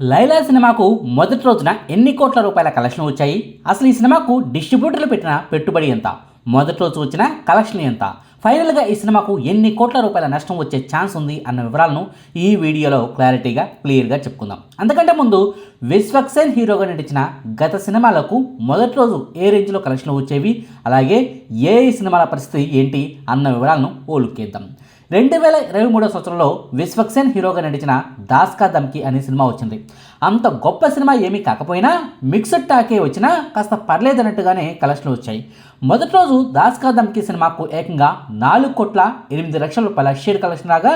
లైలా సినిమాకు మొదటి రోజున ఎన్ని కోట్ల రూపాయల కలెక్షన్ వచ్చాయి? అసలు ఈ సినిమాకు డిస్ట్రిబ్యూటర్లు పెట్టిన పెట్టుబడి ఎంత? మొదటి రోజు వచ్చిన కలెక్షన్ ఎంత? ఫైనల్గా ఈ సినిమాకు ఎన్ని కోట్ల రూపాయల నష్టం వచ్చే ఛాన్స్ ఉంది అన్న వివరాలను ఈ వీడియోలో క్లారిటీగా క్లియర్గా చెప్పుకుందాం. అంతకంటే ముందు విశ్వక్సేన్ హీరోగా నటించిన గత సినిమాలకు మొదటి రోజు ఏ రేంజ్లో కలెక్షన్లు వచ్చేవి? అలాగే ఏ సినిమాల పరిస్థితి ఏంటి అన్న వివరాలను ఓలుక్కేద్దాం. రెండు వేల ఇరవై మూడో సంవత్సరంలో విశ్వక్సేన్ హీరోగా నటించిన దాస్కా దమ్కి అనే సినిమా వచ్చింది. అంత గొప్ప సినిమా ఏమీ కాకపోయినా మిక్స్డ్ టాకే వచ్చినా కాస్త పర్లేదన్నట్టుగానే కలెక్షన్లు వచ్చాయి. మొదటి రోజు దాస్కా దమ్కి సినిమాకు ఏకంగా నాలుగు కోట్ల ఎనిమిది లక్షల రూపాయల షేర్ కలెక్షన్ రాగా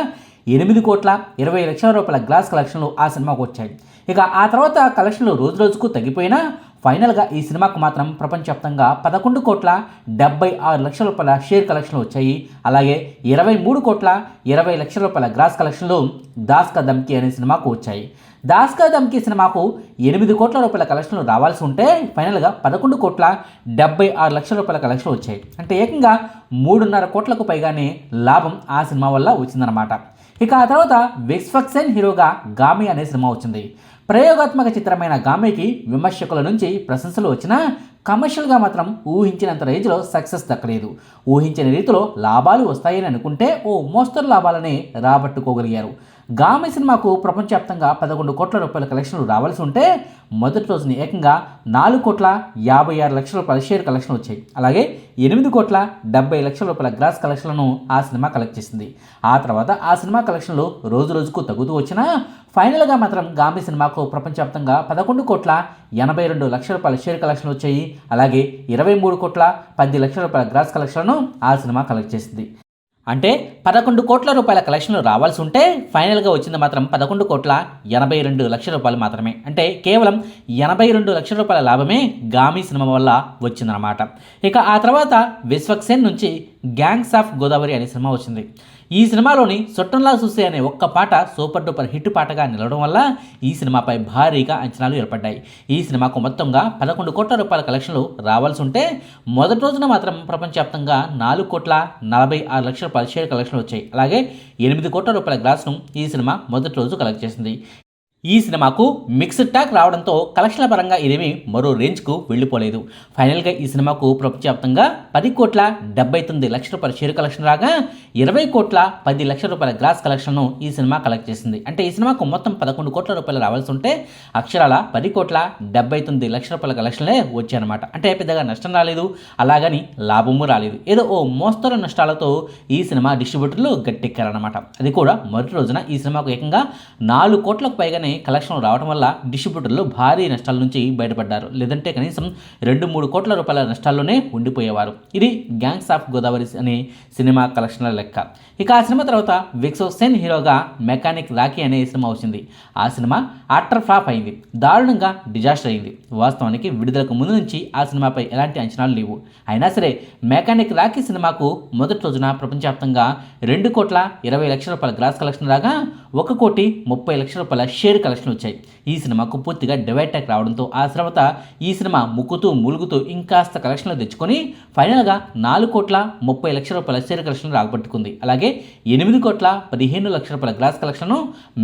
ఎనిమిది కోట్ల ఇరవై లక్షల రూపాయల గ్లాస్ కలెక్షన్లు ఆ సినిమాకు వచ్చాయి. ఇక ఆ తర్వాత కలెక్షన్లు రోజు రోజుకు తగ్గిపోయినా ఫైనల్గా ఈ సినిమాకు మాత్రం ప్రపంచవ్యాప్తంగా పదకొండు కోట్ల డెబ్బై ఆరు లక్షల రూపాయల షేర్ కలెక్షన్లు వచ్చాయి. అలాగే ఇరవై మూడు కోట్ల ఇరవై లక్షల రూపాయల గ్రాస్ కలెక్షన్లు దాస్కా దమ్కి అనే సినిమాకు వచ్చాయి. దాస్కా దమ్కి సినిమాకు ఎనిమిది కోట్ల రూపాయల కలెక్షన్లు రావాల్సి ఉంటే ఫైనల్గా పదకొండు కోట్ల డెబ్బై ఆరు లక్షల రూపాయల కలెక్షన్లు వచ్చాయి. అంటే ఏకంగా మూడున్నర కోట్లకు పైగానే లాభం ఆ సినిమా వల్ల వచ్చిందనమాట ఇక ఆ తర్వాత విశ్వక్సేన్ హీరోగా గామి అనే సినిమా వచ్చింది. ప్రయోగాత్మక చిత్రమైన గామికి విమర్శకుల నుంచి ప్రశంసలు వచ్చినా కమర్షియల్గా మాత్రం ఊహించినంత రేంజ్లో సక్సెస్ దక్కలేదు. ఊహించిన రీతిలో లాభాలు వస్తాయని అనుకుంటే ఓ మోస్తరు లాభాలనే రాబట్టుకోగలిగారు. గామి సినిమాకు ప్రపంచవ్యాప్తంగా పదకొండు కోట్ల రూపాయల కలెక్షన్లు రావాల్సి ఉంటే మొదటి రోజున ఏకంగా నాలుగు కోట్ల యాభై ఆరు లక్షల రూపాయల షేర్ కలెక్షన్ వచ్చాయి. అలాగే ఎనిమిది కోట్ల డెబ్బై లక్షల రూపాయల గ్రాస్ కలెక్షన్లను ఆ సినిమా కలెక్ట్ చేసింది. ఆ తర్వాత ఆ సినిమా కలెక్షన్లు రోజు రోజుకు తగ్గుతూ వచ్చినా ఫైనల్గా మాత్రం గాంబీ సినిమాకు ప్రపంచవ్యాప్తంగా పదకొండు కోట్ల ఎనభై రెండు లక్షల రూపాయల షేర్ కలెక్షన్లు వచ్చాయి. అలాగే ఇరవై మూడు కోట్ల పది లక్షల రూపాయల గ్రాస్ కలెక్షన్లను ఆ సినిమా కలెక్ట్ చేసింది. అంటే పదకొండు కోట్ల రూపాయల కలెక్షన్లు రావాల్సి ఉంటే ఫైనల్గా వచ్చింది మాత్రం పదకొండు కోట్ల ఎనభై రెండు లక్షల రూపాయలు మాత్రమే. అంటే కేవలం ఎనభై రెండు లక్షల రూపాయల లాభమే గామి సినిమా వల్ల వచ్చిందనమాట ఇక ఆ తర్వాత విశ్వక్సేన్ నుంచి గ్యాంగ్స్ ఆఫ్ గోదావరి అనే సినిమా వచ్చింది. ఈ సినిమాలోని సొట్టంలా చూసే అనే ఒక్క పాట సూపర్ డూపర్ హిట్ పాటగా నిలవడం వల్ల ఈ సినిమాపై భారీగా అంచనాలు ఏర్పడ్డాయి. ఈ సినిమాకు మొత్తంగా పదకొండు కోట్ల రూపాయల కలెక్షన్లు రావాల్సి ఉంటే మొదటి రోజున మాత్రం ప్రపంచవ్యాప్తంగా నాలుగు కోట్ల నలభై ఆరు లక్షల రూపాయల షేర్ కలెక్షన్లు వచ్చాయి. అలాగే ఎనిమిది కోట్ల రూపాయల గ్లాస్ను ఈ సినిమా మొదటి రోజు కలెక్ట్ చేసింది. ఈ సినిమాకు మిక్స్డ్ టాక్ రావడంతో కలెక్షన్ల పరంగా ఇదేమీ మరో రేంజ్కు వెళ్ళిపోలేదు. ఫైనల్గా ఈ సినిమాకు ప్రపంచవ్యాప్తంగా పది కోట్ల డెబ్బై తొమ్మిది లక్షల రూపాయల షేర్ కలెక్షన్ రాగా ఇరవై కోట్ల పది లక్షల రూపాయల గ్లాస్ కలెక్షన్ను ఈ సినిమా కలెక్ట్ చేసింది. అంటే ఈ సినిమాకు మొత్తం పదకొండు కోట్ల రూపాయలు రావాల్సి ఉంటే అక్షరాల పది కోట్ల డెబ్బై తొమ్మిది లక్షల రూపాయల కలెక్షన్లే వచ్చాయన్నమాట. అంటే పెద్దగా నష్టం రాలేదు అలాగని లాభము రాలేదు. ఏదో ఓ మోస్తరు నష్టాలతో ఈ సినిమా డిస్ట్రిబ్యూటర్లు గట్టెక్కారనమాట అది కూడా మొదటి రోజున ఈ సినిమాకు ఏకంగా నాలుగు కోట్లకు పైగానే కలెక్షన్లు రావడం వల్ల డిస్ట్రిబ్యూటర్లు భారీ నష్టాల నుంచి బయటపడ్డారు. లేదంటే కనీసం రెండు మూడు కోట్ల రూపాయల నష్టాల్లోనే ఉండిపోయేవారు. ఇది గ్యాంగ్స్ ఆఫ్ గోదావరి అనే సినిమా కలెక్షన్ల లెక్క. ఇక ఆ సినిమా తర్వాత విక్సో సెన్ హీరోగా మెకానిక్ రాకీ అనే సినిమా వచ్చింది. ఆ సినిమా ఆటర్ ఫ్లాప్ అయింది. దారుణంగా డిజాస్టర్ అయింది. వాస్తవానికి విడుదలకు ముందు నుంచి ఆ సినిమాపై ఎలాంటి అంచనాలు లేవు. అయినా సరే మెకానిక్ రాకీ సినిమాకు మొదటి రోజున ప్రపంచవ్యాప్తంగా రెండు కోట్ల ఇరవై లక్షల రూపాయల గ్రాస్ కలెక్షన్ రాగా ఒక కోటి ముప్పై లక్షల రూపాయల షేర్ కలెక్షన్ వచ్చాయి. ఈ సినిమాకు పూర్తిగా డివైడ్ ట్యాక్ రావడంతో ఆ తర్వాత ఈ సినిమా ముక్కుతూ ములుగుతూ ఇంకాస్త కలెక్షన్లు తెచ్చుకొని ఫైనల్గా నాలుగు కోట్ల ముప్పై లక్షల రూపాయల షేర్ కలెక్షన్ రాబట్టుకుంది అలాగే ఎనిమిది కోట్ల పదిహేను లక్షల రూపాయల గ్లాస్ కలెక్షన్ను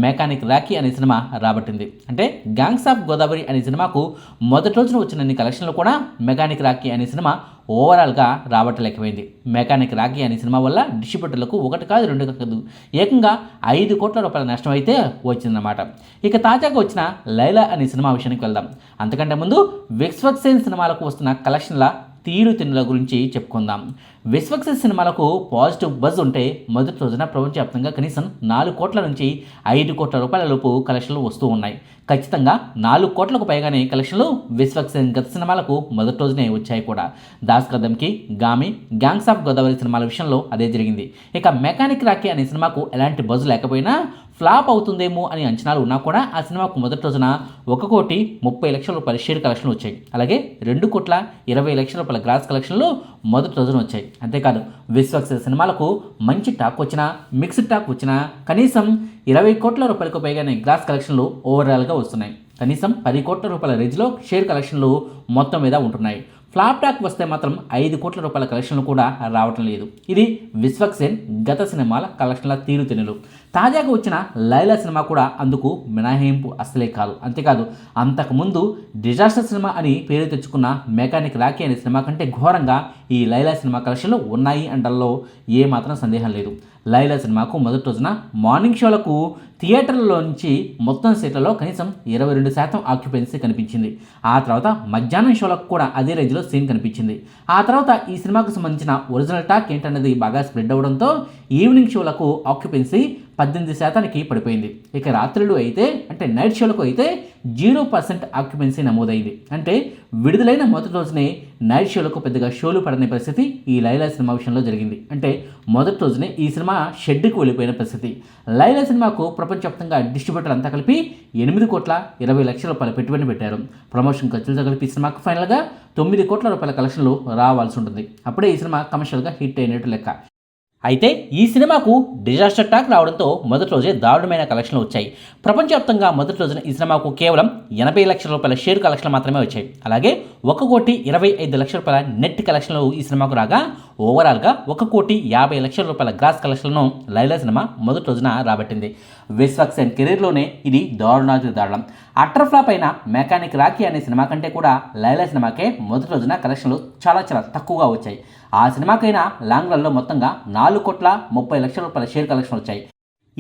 మెకానిక్ రాకీ అనే సినిమా రాబట్టింది. అంటే గ్యాంగ్స్ ఆఫ్ గోదావరి అనే సినిమాకు మొదటి రోజున వచ్చిన కలెక్షన్లు కూడా మెకానిక్ రాకీ అనే సినిమా ఓవరాల్గా రాబట్టలేకపోయింది. మెకానిక్ రాఖీ అనే సినిమా వల్ల డిస్ట్రిబ్యూటర్లకు ఒకటి కాదు రెండు కాదు ఏకంగా ఐదు కోట్ల రూపాయల నష్టం అయితే వచ్చిందన్నమాట. ఇక తాజాగా వచ్చిన లైలా అనే సినిమా విషయానికి వెళ్దాం. అంతకంటే ముందు విక్స్వక్సేన్ సినిమాలకు వస్తున్న కలెక్షన్ల తీరు తిన్నుల గురించి చెప్పుకుందాం. విశ్వక్సేన్ సినిమాలకు పాజిటివ్ బజ్ ఉంటే మొదటి రోజున ప్రపంచవ్యాప్తంగా కనీసం నాలుగు కోట్ల నుంచి ఐదు కోట్ల రూపాయల లోపు కలెక్షన్లు వస్తూ ఉన్నాయి. ఖచ్చితంగా నాలుగు కోట్లకు పైగానే కలెక్షన్లు విశ్వక్సేన్ గత సినిమాలకు మొదటి రోజునే వచ్చాయి కూడా. దాస్ కదమ్కి గామి గ్యాంగ్స్ ఆఫ్ గోదావరి సినిమాల విషయంలో అదే జరిగింది. ఇక మెకానిక్ రాకీ అనే సినిమాకు ఎలాంటి బజ్ లేకపోయినా ఫ్లాప్ అవుతుందేమో అని అంచనాలు ఉన్నా కూడా ఆ సినిమాకు మొదటి రోజున ఒక కోటి ముప్పై లక్షల రూపాయల షేర్ కలెక్షన్లు వచ్చాయి. అలాగే రెండు కోట్ల ఇరవై లక్షల రూపాయల గ్రాస్ కలెక్షన్లు మొదటి రోజున వచ్చాయి. అంతేకాదు విశ్వక్సేన్ సినిమాలకు మంచి టాక్ వచ్చినా మిక్స్డ్ టాక్ వచ్చినా కనీసం ఇరవై కోట్ల రూపాయలకు పైగానే గ్లాస్ కలెక్షన్లు ఓవరాల్గా వస్తున్నాయి. కనీసం పది కోట్ల రూపాయల రేంజ్లో షేర్ కలెక్షన్లు మొత్తం మీద ఉంటున్నాయి. ఫ్లాప్ టాక్ వస్తే మాత్రం ఐదు కోట్ల రూపాయల కలెక్షన్లు కూడా రావటం లేదు. ఇది విశ్వక్సేన్ గత సినిమాల కలెక్షన్ల తీరుతెనులు తాజాగా వచ్చిన లైలా సినిమా కూడా అందుకు మినహాయింపు అసలే కాదు. అంతేకాదు అంతకుముందు డిజాస్టర్ సినిమా అని పేరు తెచ్చుకున్న మెకానిక్ రాఖీ అనే సినిమా కంటే ఘోరంగా ఈ లైలా సినిమా కలెక్షన్లు ఉన్నాయి అంటల్లో ఏమాత్రం సందేహం లేదు. లైలా సినిమాకు మొదటి రోజున మార్నింగ్ షోలకు థియేటర్లలో నుంచి మొత్తం సీట్లలో కనీసం ఇరవై రెండు శాతం ఆక్యుపెన్సీ కనిపించింది. ఆ తర్వాత మధ్యాహ్నం షోలకు కూడా అదే రేంజ్లో సీన్ కనిపించింది. ఆ తర్వాత ఈ సినిమాకు సంబంధించిన ఒరిజినల్ టాక్ ఏంటన్నది బాగా స్ప్రెడ్ అవడంతో ఈవినింగ్ షోలకు ఆక్యుపెన్సీ పద్దెనిమిది శాతానికి పడిపోయింది. ఇక రాత్రులు అయితే అంటే నైట్ షోలకు అయితే జీరో పర్సెంట్ ఆక్యుపెన్సీ నమోదైంది. అంటే విడుదలైన మొదటి రోజునే నైట్ షోలకు పెద్దగా షోలు పడని పరిస్థితి ఈ లైలా సినిమా విషయంలో జరిగింది. అంటే మొదటి రోజునే ఈ సినిమా షెడ్కి వెళ్ళిపోయిన పరిస్థితి. లైలా సినిమాకు ప్రపంచవ్యాప్తంగా డిస్ట్రిబ్యూటర్ అంతా కలిపి ఎనిమిది కోట్ల ఇరవై లక్షల రూపాయల పెట్టుబడి పెట్టారు. ప్రమోషన్ ఖర్చులతో కలిపి సినిమాకు ఫైనల్గా తొమ్మిది కోట్ల రూపాయల కలెక్షన్లు రావాల్సి ఉంటుంది. అప్పుడే ఈ సినిమా కమర్షియల్గా హిట్ అయినట్టు లెక్క. అయితే ఈ సినిమాకు డిజాస్టర్ టాక్ రావడంతో మొదటి రోజే దారుణమైన కలెక్షన్లు వచ్చాయి. ప్రపంచవ్యాప్తంగా మొదటి రోజున ఈ సినిమాకు కేవలం ఎనభై లక్షల రూపాయల షేర్ కలెక్షన్లు మాత్రమే వచ్చాయి. అలాగే ఒక కోటి ఇరవై ఐదు లక్షల రూపాయల నెట్ కలెక్షన్లు ఈ సినిమాకు రాగా ఓవరాల్గా ఒక కోటి యాభై లక్షల రూపాయల గ్రాస్ కలెక్షన్లను లైలా సినిమా మొదటి రోజున రాబట్టింది. విశ్వక్సేన్ కెరీర్లోనే ఇది దారుణాది దారుణం. అట్టర్ ఫ్లాప్ అయిన మెకానిక్ రాకీ అనే సినిమా కంటే కూడా లైలా సినిమాకే మొదటి రోజున కలెక్షన్లు చాలా చాలా తక్కువగా వచ్చాయి. ఆ సినిమాకైనా లాంగ్ రన్లో మొత్తంగా నాలుగు కోట్ల ముప్పై లక్షల రూపాయల షేర్ కలెక్షన్ వచ్చాయి.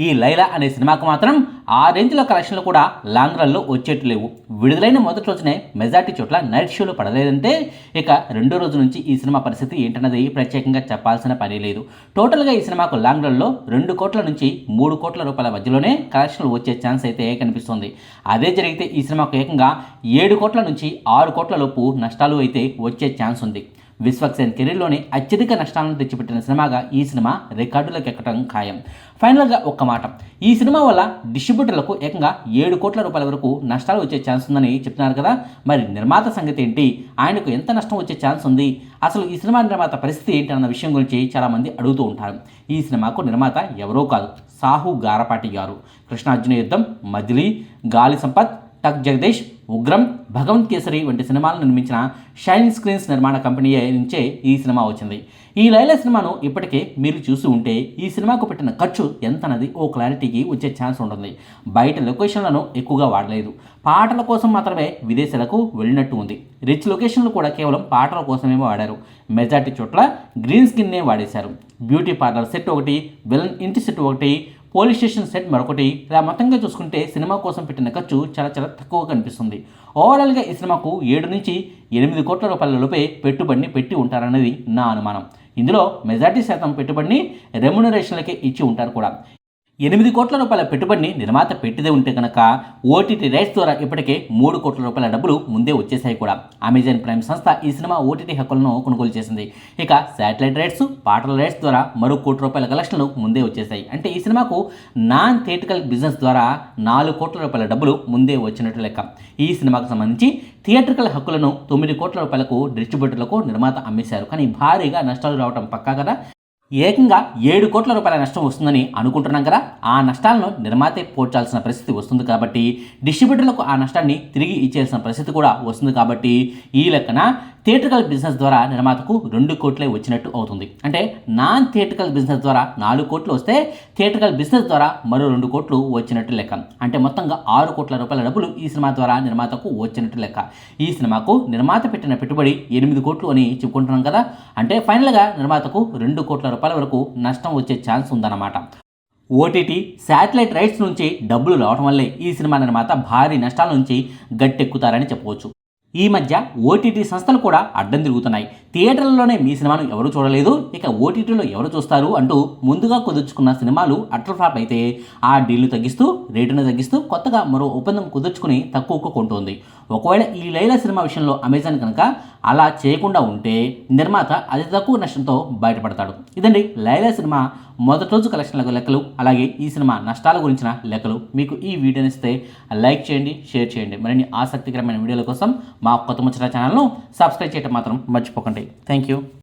ఈ లైలా అనే సినిమాకు మాత్రం ఆ రేంజ్లో కలెక్షన్లు కూడా లాంగ్ రన్లో వచ్చేట్టు లేవు. విడుదలైన మొదటి రోజునే మెజార్టీ చోట్ల నైట్ షోలు పడలేదంటే ఇక రెండో రోజు నుంచి ఈ సినిమా పరిస్థితి ఏంటన్నది ప్రత్యేకంగా చెప్పాల్సిన పని లేదు. టోటల్గా ఈ సినిమాకు లాంగ్ రన్లో రెండు కోట్ల నుంచి మూడు కోట్ల రూపాయల మధ్యలోనే కలెక్షన్లు వచ్చే ఛాన్స్ అయితే కనిపిస్తుంది. అదే జరిగితే ఈ సినిమాకు ఏకంగా ఏడు కోట్ల నుంచి ఆరు కోట్ల లోపు నష్టాలు అయితే వచ్చే ఛాన్స్ ఉంది. విశ్వక్సేన్ కెరీర్లోనే అత్యధిక నష్టాలను తెచ్చిపెట్టిన సినిమాగా ఈ సినిమా రికార్డులకు ఎక్కడం ఖాయం. ఫైనల్గా ఒక్క మాట. ఈ సినిమా వల్ల డిస్ట్రిబ్యూటర్లకు ఏకంగా ఏడు కోట్ల రూపాయల వరకు నష్టాలు వచ్చే ఛాన్స్ ఉందని చెప్తున్నారు కదా. మరి నిర్మాత సంగతి ఏంటి? ఆయనకు ఎంత నష్టం వచ్చే ఛాన్స్ ఉంది? అసలు ఈ సినిమా నిర్మాత పరిస్థితి ఏంటి అన్న విషయం గురించి చాలామంది అడుగుతూ ఉంటారు. ఈ సినిమాకు నిర్మాత ఎవరో కాదు సాహు గారపాటి గారు. కృష్ణార్జున యుద్ధం మజిలీ గాలి సంపత్ టక్ జగదీష్ ఉగ్రం భగవంత్ కేసరి వంటి సినిమాలను నిర్మించిన షైన్ స్క్రీన్స్ నిర్మాణ కంపెనీ నుంచే ఈ సినిమా వచ్చింది. ఈ లైలా సినిమాను ఇప్పటికే మీరు చూసి ఉంటే ఈ సినిమాకు పెట్టిన ఖర్చు ఎంత అన్నది ఓ క్లారిటీకి వచ్చే ఛాన్స్ ఉంటుంది. బయట లొకేషన్లను ఎక్కువగా వాడలేదు. పాటల కోసం మాత్రమే విదేశాలకు వెళ్ళినట్టు ఉంది. రిచ్ లొకేషన్లు కూడా కేవలం పాటల కోసమే వాడారు. మెజార్టీ చోట్ల గ్రీన్ స్కిన్నే వాడేశారు. బ్యూటీ పార్లర్ సెట్ ఒకటి విలన్ ఇంటి సెట్ ఒకటి పోలీస్ స్టేషన్ సెట్ మరొకటి. ఇలా మొత్తంగా చూసుకుంటే సినిమా కోసం పెట్టిన ఖర్చు చాలా చాలా తక్కువగా కనిపిస్తుంది. ఓవరాల్గా ఈ సినిమాకు ఏడు నుంచి ఎనిమిది కోట్ల రూపాయల లోపే పెట్టుబడిని పెట్టి ఉంటారన్నది నా అనుమానం. ఇందులో మెజార్టీ శాతం పెట్టుబడిని రెమ్యునరేషన్లకే ఇచ్చి ఉంటారు కూడా. ఎనిమిది కోట్ల రూపాయల పెట్టుబడిని నిర్మాత పెట్టిదే ఉంటే కనుక ఓటీటీ రైట్స్ ద్వారా ఇప్పటికే మూడు కోట్ల రూపాయల డబ్బులు ముందే వచ్చేసాయి కూడా. అమెజాన్ ప్రైమ్ సంస్థ ఈ సినిమా ఓటీటీ హక్కులను కొనుగోలు చేసింది. ఇక శాటిలైట్ రైట్స్ పాటల రైట్స్ ద్వారా మరో కోటి రూపాయల కలెక్షన్లు ముందే వచ్చేసాయి అంటే ఈ సినిమాకు నాన్ థియేటికల్ బిజినెస్ ద్వారా నాలుగు కోట్ల రూపాయల డబ్బులు ముందే వచ్చినట్లు లెక్క. ఈ సినిమాకు సంబంధించి థియేట్రికల్ హక్కులను తొమ్మిది కోట్ల రూపాయలకు డిస్ట్రిబ్యూటర్లకు నిర్మాత అమ్మేశారు. కానీ భారీగా నష్టాలు రావడం పక్కా కదా? ఏకంగా ఏడు కోట్ల రూపాయల నష్టం వస్తుందని అనుకుంటున్నాం కదా. ఆ నష్టాలను నిర్మాతే పోడ్చాల్సిన పరిస్థితి వస్తుంది కాబట్టి డిస్ట్రిబ్యూటర్లకు ఆ నష్టాన్ని తిరిగి ఇచ్చేయాల్సిన పరిస్థితి కూడా వస్తుంది కాబట్టి ఈ లెక్కన థియేట్రికల్ బిజినెస్ ద్వారా నిర్మాతకు రెండు కోట్లే వచ్చినట్టు అవుతుంది. అంటే నాన్ థియేట్రికల్ బిజినెస్ ద్వారా నాలుగు కోట్లు వస్తే థియేట్రికల్ బిజినెస్ ద్వారా మరో రెండు కోట్లు వచ్చినట్టు లెక్క. అంటే మొత్తంగా ఆరు కోట్ల రూపాయల డబ్బులు ఈ సినిమా ద్వారా నిర్మాతకు వచ్చినట్టు లెక్క. ఈ సినిమాకు నిర్మాత పెట్టిన పెట్టుబడి ఎనిమిది కోట్లు అని చెప్పుకుంటున్నాం కదా. అంటే ఫైనల్గా నిర్మాతకు రెండు కోట్ల రూపాయల వరకు నష్టం వచ్చే ఛాన్స్ ఉందన్నమాట. ఓటీటీ శాటిలైట్ రైట్స్ నుంచి డబ్బులు రావడం వల్లే ఈ సినిమా నిర్మాత భారీ నష్టాల నుంచి గట్టెక్కుతారని చెప్పవచ్చు ఈ మధ్య ఓటీటీ సంస్థలు కూడా అడ్డం తిరుగుతున్నాయి. థియేటర్లలోనే మీ సినిమాను ఎవరు చూడలేదు ఇక ఓటీటీలో ఎవరు చూస్తారు అంటూ ముందుగా కుదుర్చుకున్న సినిమాలు అట్టర్ ఫ్లాప్ అయితే ఆ డీల్ను తగ్గిస్తూ రేటును తగ్గిస్తూ కొత్తగా మరో ఒప్పందం కుదుర్చుకుని తక్కువకు కొంటుంది. ఒకవేళ ఈ లైలా సినిమా విషయంలో అమెజాన్ కనుక అలా చేయకుండా ఉంటే నిర్మాత అతి తక్కువ నష్టంతో బయటపడతాడు. ఇదండి లైలా సినిమా మొదటి రోజు కలెక్షన్ల లెక్కలు అలాగే ఈ సినిమా నష్టాల గురించిన లెక్కలు. మీకు ఈ వీడియోని ఇస్తే లైక్ చేయండి షేర్ చేయండి. మరిన్ని ఆసక్తికరమైన వీడియోల కోసం మా కొత్త ముచ్చట ఛానల్ను సబ్స్క్రైబ్ చేయటం మాత్రం మర్చిపోకండి. Thank you.